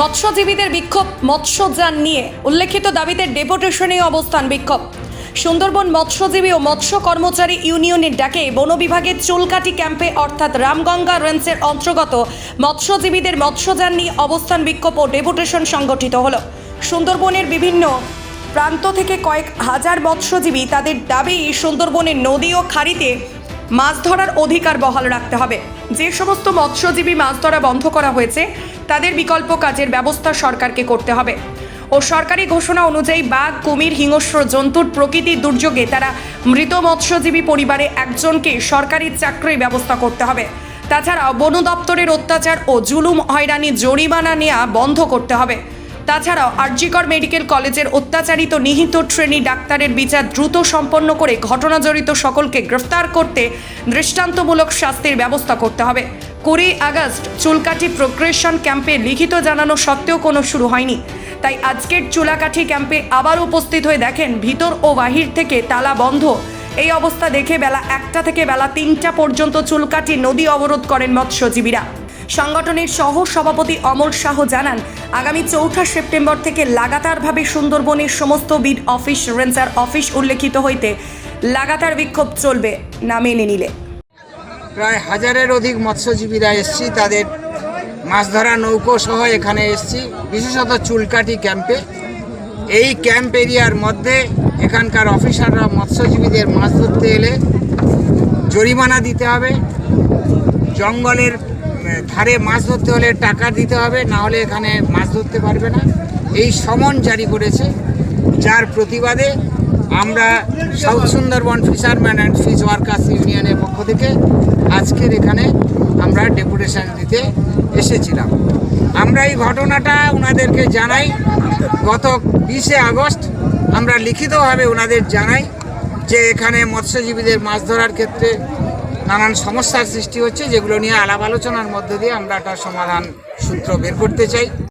মৎস্যজীবীদের বিক্ষোভ, মৎস্যযান নিয়ে উল্লেখিত দাবিতে ডেপুটেশনে অবস্থান বিক্ষোভ। সুন্দরবন মৎস্যজীবী ও মৎস্য কর্মচারী ইউনিয়নের ডাকে বন বিভাগের চুলকাটি ক্যাম্পে, অর্থাৎ রামগঙ্গা রেঞ্জের অন্তর্গত মৎস্যজীবীদের মৎস্যযান নিয়ে অবস্থান বিক্ষোভ ও ডেপুটেশন সংগঠিত হলো। সুন্দরবনের বিভিন্ন প্রান্ত থেকে কয়েক হাজার মৎস্যজীবী তাদের দাবি সুন্দরবনের নদী ও খাড়িতে মাছ ধরার অধিকার বহাল রাখতে হবে। যে সমস্ত মৎস্যজীবী মাছ ধরা বন্ধ করা হয়েছে তাদের বিকল্প কাজের ব্যবস্থা সরকারকে করতে হবে। ও সরকারি ঘোষণা অনুযায়ী বাঘ, কুমির, হিংস্র জন্তুর প্রকৃতি দুর্যোগে তারা মৃত মৎস্যজীবী পরিবারে একজনকে সরকারি চাকরির ব্যবস্থা করতে হবে। তাছাড়াও বন দপ্তরের অত্যাচার ও জুলুম, হয়রানি, জরিমানা নেওয়া বন্ধ করতে হবে। তাছাড়াও আরজিকর মেডিকেল কলেজের অত্যাচারিত নিহিত শ্রেণি ডাক্তারের বিচার দ্রুত সম্পন্ন করে ঘটনা জড়িত সকলকে গ্রেফতার করতে দৃষ্টান্তমূলক শাস্তির ব্যবস্থা করতে হবে। কুড়ি আগস্ট চুলকাঠি প্রোগ্রেশন ক্যাম্পে লিখিত জানানো সত্ত্বেও কোনো শুরু হয়নি। তাই আজকের চুলাকাঠি ক্যাম্পে আবার উপস্থিত হয়ে দেখেন ভিতর ও বাহির থেকে তালা বন্ধ। এই অবস্থা দেখে বেলা একটা থেকে বেলা তিনটা পর্যন্ত চুলকাঠি নদী অবরোধ করেন মৎস্যজীবীরা। সংগঠনের সহ সভাপতি অমর শাহ জানান, আগামী চৌঠা সেপ্টেম্বর থেকে লাগাতারভাবে সুন্দরবনের সমস্ত বিড অফিস, রেঞ্জার অফিস উল্লেখিত হইতে লাগাতার বিক্ষোভ চলবে না মেনে নিলে। প্রায় হাজারের অধিক মৎস্যজীবীরা এসছি, তাদের মাছ ধরা নৌকো সহ এখানে এসছি, বিশেষত চুলকাটি ক্যাম্পে। এই ক্যাম্প এরিয়ার মধ্যে এখানকার অফিসাররা মৎস্যজীবীদের মাছ ধরতে এলে জরিমানা দিতে হবে, জঙ্গলের ধারে মাছ ধরতে হলে টাকা দিতে হবে, না হলে এখানে মাছ ধরতে পারবে না। এই সমন জারি করেছে, যার প্রতিবাদে আমরা south Sundarban fisherman and fish workers ইউনিয়নের পক্ষ থেকে আজকের এখানে আমরা ডেপুটেশন দিতে এসেছিলাম। আমরা এই ঘটনাটা ওনাদেরকে জানাই। গত বিশে আগস্ট আমরা লিখিতভাবে ওনাদের জানাই যে এখানে মৎস্যজীবীদের মাছ ধরার ক্ষেত্রে নানান সমস্যার সৃষ্টি হচ্ছে, যেগুলো নিয়ে আলাপ আলোচনার মধ্যে দিয়ে আমরা একটা সমাধান সূত্র বের করতে চাই।